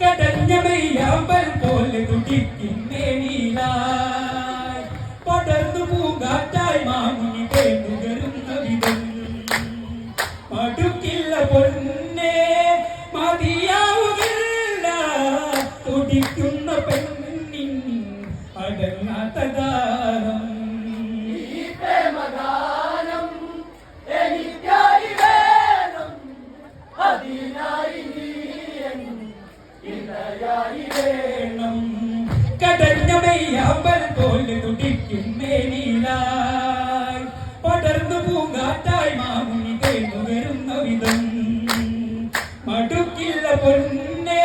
കടഞ്ഞമയ്യാമ്പൽ പോലെ തുടിക്കുന്നേ നീലായി പടർന്നു പൂങ്കാറ്റായി മാമുനി തേന്നുകരുന്ന വിധം മടുക്കില്ല പൊന്നേ മതിയാവുകില്ല തുടിക്കുന്ന പെണ്ണിൻ അടങ്ങാത്ത ഗാനം അതിനായി ഇണയായി വേണം. കടഞ്ഞമയ്യാമ്പൽ പോലെ തുടിക്കുന്നേ നീലായി പടർന്നു പൂങ്കാറ്റായി മാമുനി തേന്നുകരുന്ന വിധം. മടുക്കില്ല പൊന്നേ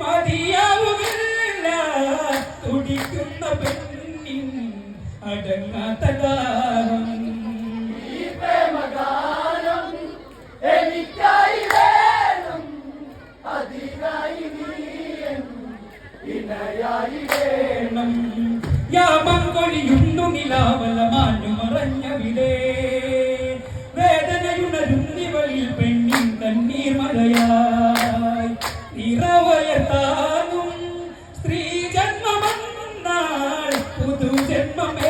മതിയാവുകില്ല തുടിക്കുന്ന പെണ്ണിൻ അടങ്ങാത്ത ഗാനം മഴയായി വേണം. യാമം കൊഴിയുണ്ടു നിലാവല മാഞ്ഞു മറഞ്ഞ വിതേ വേദനയുണരുന്നിവളിൽ പെണ്ണിൻ തണ്ണീർ മഴയായി. നിറവയത്താനും സ്ത്രീ ജന്മമെന്നാൽ പുതു ജന്മമേ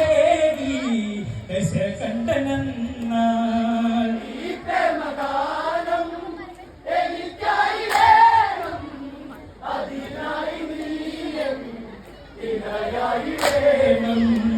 ഹൃദയായി വേണം